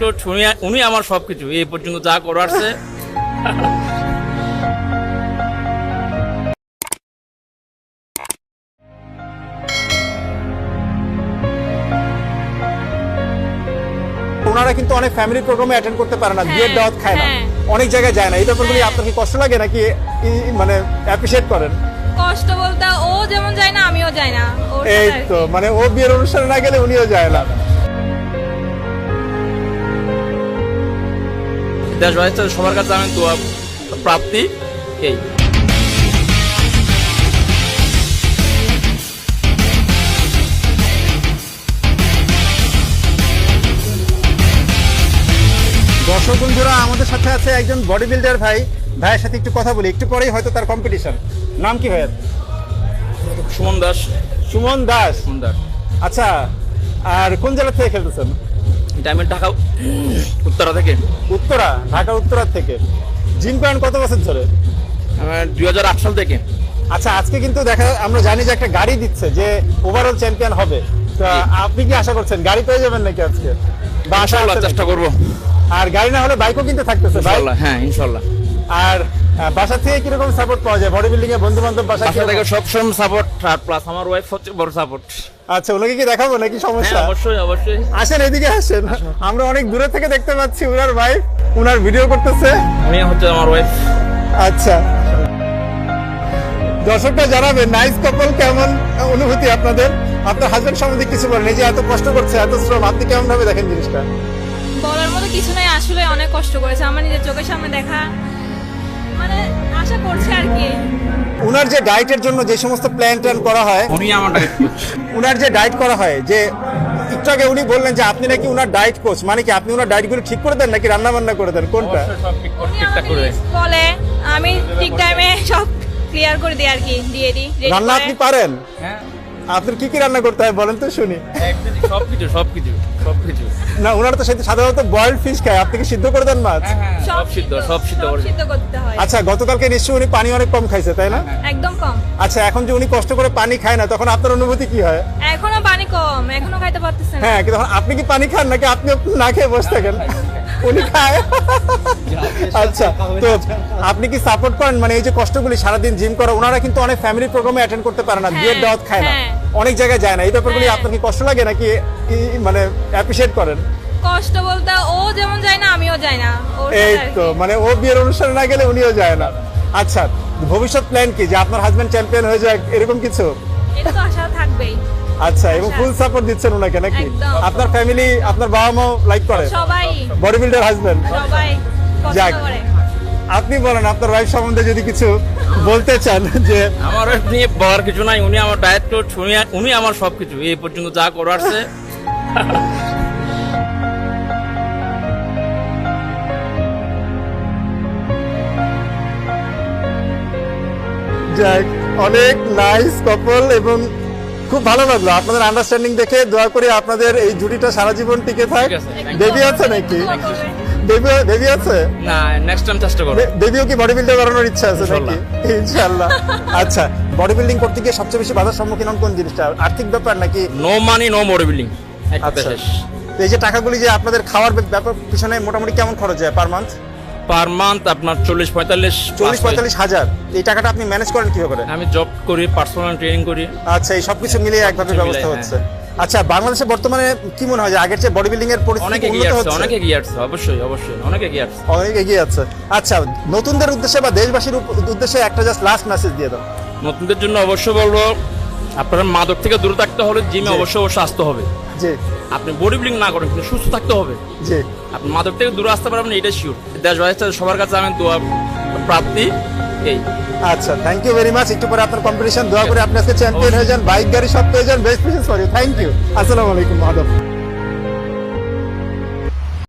Coach উনি উনি আমার সবকিছু এই পর্যন্ত যা করারছে ওনারা কিন্তু অনেক ফ্যামিলি প্রোগ্রামে অ্যাটেন্ড করতে পারে না বিয়ের দাওয়াত খায় না। হ্যাঁ। অনেক জায়গায় যায় না। এই ব্যাপারগুলি হ্যাঁ। আপনার কি কষ্ট লাগে নাকি মানে অ্যাপ্রিসিয়েট করেন? কষ্ট বলতে ও যেমন যায় না আমিও যাই না। এই তো মানে ও বিয়ের অনুষ্ঠানে না গেলে উনিও যায় না। দেশ বাড়িতে সবার কাছে আমি দোয়া প্রাপ্তি এই। দর্শক বন্ধুরা আমাদের সাথে আছে একজন বডি বিল্ডার ভাই। ভাইয়ের সাথে একটু কথা বলি একটু পরেই হয়তো তার কম্পিটিশন নাম কি ভাইয়ের? সুমন দাস। সুমন দাস। সুমন দাস। আচ্ছা আর কোন জেলা থেকে খেলতেছেন? এটা আমি ঢাকা উত্তরা থেকে। উত্তরা ঢাকা উত্তরা থেকে। জিম করেন কত বছর ধরে? দুই হাজার আট সাল থেকে। আচ্ছা আজকে কিন্তু দেখা আমরা জানি যে একটা গাড়ি দিচ্ছে যে ওভারঅল চ্যাম্পিয়ন হবে। আপনি কি আশা করছেন? গাড়ি পেয়ে যাবেন নাকি আজকে? বা আশা চেষ্টা? করব। আর গাড়ি না হলে বাইকও কিন্তু থাকতেছে হ্যাঁ ইনশাল্লাহ আর বাসা থেকে কীরকম সাপোর্ট পাওয়া যায়? বডি বিল্ডিং এ বন্ধু বান্ধব বাসা বাসা থেকে সবসময় সাপোর্ট আর প্লাস আমার ওয়াইফ হচ্ছে বড় সাপোর্ট আচ্ছা ওনাকে কি দেখাবো নাকি হ্যাঁ সমস্যা অবশ্যই অবশ্যই। আসেন এদিকে আসেন। আমরা অনেক দূরে থেকে দেখতে পাচ্ছি উনার ভাই উনার ভিডিও করতেছে। উনি হচ্ছে আমার ওয়াইফ আচ্ছা। দর্শকরা জানাবেন নাইস কাপল কেমন অনুভূতি আপনাদের? আপনার হাজবেন্ড সম্বন্ধে কিছু বলেন এই যে এত কষ্ট করছে এত শ্রম আপনি কেমন ভাবে দেখেন জিনিসটা? বলার মতো কিছু নাই আসলে অনেক কষ্ট করেছে। আমার নিজের চোখের সামনে দেখা মানে আশা করছে আর কি। উনার যে ডায়েটের জন্য যে সমস্ত প্ল্যান ট্যান করা হয় উনি আমার ডায়েট কোচ উনার যে ডায়েট করা হয় যে একটু আগে উনি বললেন যে আপনি নাকি উনার ডায়েট কোচ মানে কি আপনি উনার ডায়েটগুলো ঠিক করে দেন নাকি রান্না বান্না করে দেন? কোনটা? সব ঠিকঠাক করে দেন বলে আমি ঠিক টাইমে সব ক্লিয়ার করে দিই আর কি দিয়ে দিই রান্না আপনি পারেন? হ্যাঁ। আপনার কি কি রান্না করতে হয় বলেন তো শুনি। সব কিছু সব কিছু সব কিছু না ওনারা তো সেটা সাধারণত বয়েলড ফিশ খায়। আপনি কি সিদ্ধ করে দেন মাছ? সব সিদ্ধ সব সিদ্ধ করে সিদ্ধ করতে হয়। আচ্ছা গতকালকে নিশ্চয়ই উনি পানি অনেক কম খাইছে তাই না? একদম কম। আচ্ছা এখন যে উনি কষ্ট করে পানি খায় না তখন আপনার অনুভূতি কি হয়? এখনও পানি কম এখনও খাইতে পারতেছে না। হ্যাঁ কিন্তু আপনি কি পানি খান নাকি আপনি না খেয়ে বসে থাকেন? উনি খায়। তো আপনি কি সাপোর্ট করেন? মানে এই যে কষ্টগুলি সারাদিন জিম করা ওনারা কিন্তু অনেক ফ্যামিলি প্রোগ্রামে অ্যাটেন্ড করতে পারে না বিয়ের হ্যাঁ, দাওয়াত খায় না হ্যাঁ। অনেক জায়গায় যায় না। এই ব্যাপারগুলি হ্যাঁ। আপনার কি কষ্ট লাগে নাকি মানে অ্যাপ্রিসিয়েট করেন? কষ্ট বলতে ও যেমন যায় না আমিও যাই না। এই তো মানে ও বিয়ের অনুষ্ঠানে না গেলে উনিও যায় না। আচ্ছা ভবিষ্যৎ প্ল্যান কি? যে আপনার হাজবেন্ড চ্যাম্পিয়ন হয়ে যায় এরকম কিছু? এটা তো আশা থাকবেই। আচ্ছা এবং। ফুল সাপোর্ট দিচ্ছেন ওনাকে নাকি? আপনার ফ্যামিলি আপনার বাবা মাও লাইক করে? সবাই। বডি বিল্ডার হাজবেন্ড সবাই যাক। আপনি বলেন আপনার ওয়াইফ সম্বন্ধে যদি কিছু বলতে চান যে আমার wife নিয়ে বলার কিছু নাই উনি আমার ডায়েট কোচ উনি উনি আমার সবকিছু এই পর্যন্ত যা করারছে যাক অনেক নাইস কপল এবং খুব ভালো লাগল। আপনাদের আন্ডারস্ট্যান্ডিং দেখে দোয়া করি আপনাদের এই জুটিটা সারা জীবন টিকে থাক। বেবি আছে নাকি। বেবি বেবি আছে? না নেক্সট টাইম চেষ্টা করব বেবিও কি বডি বিল্ডার বানানোর ইচ্ছা আছে নাকি? ইনশাআল্লাহ আচ্ছা বডি বিল্ডিং করতে গিয়ে সবচেয়ে বেশি বাধার সম্মুখীন হন কোন জিনিসটা? আর্থিক ব্যাপার নাকি? No money no body building আচ্ছা। এই যে টাকাগুলি যে আপনাদের খাওয়ার ব্যাপার পিছনে মোটামুটি কেমন খরচ হয় পার মান্থ পার মান্থ আপনার চল্লিশ পঁয়তাল্লিশ চল্লিশ পঁয়তাল্লিশ হাজার। এই টাকাটা আপনি ম্যানেজ করেন কীভাবে আমি জব করি পার্সোনাল ট্রেনিং করি। আচ্ছা এই সবকিছু মিলিয়ে একভাবে ব্যবস্থা হচ্ছে। আচ্ছা বাংলাদেশে বর্তমানে কি মনে হয় যে আগের চেয়ে বডি বিল্ডিং এর পরিস্থিতি অনেক এগিয়ে উন্নত আসছে হচ্ছে? অনেক এগিয়ে আসছে অবশ্যই অবশ্যই অনেক এগিয়ে আসছে। অনেক এগিয়ে আছে। আচ্ছা নতুনদের উদ্দেশ্যে বা দেশবাসীর উদ্দেশ্যে একটা জাস্ট লাস্ট মেসেজ দিয়ে দাও। নতুনদের জন্য অবশ্যই বলব আপনারা মাদক থেকে দূরে থাকতে হলে জিমে অবশ্যই অবশ্যই আসতে হবে। জি। আপনি বডি বিল্ডিং না করেন কিন্তু সুস্থ থাকতে হবে। জি। আপনি মাদক থেকে দূরে আসতে পারবেন এটা শিওর দেশবাসী সবার কাছে আমি দোয়া প্রাপ্তি। আচ্ছা থ্যাংক ইউ ভেরি মাচ একটু পরে আপনার কম্পিটিশন দোয়া করে আপনি আজকে চ্যাম্পিয়ন হয়ে যান বাইক গাড়ি সব পেয়ে যান। Best wishes for thank you আসসালামু আলাইকুম, মাধব।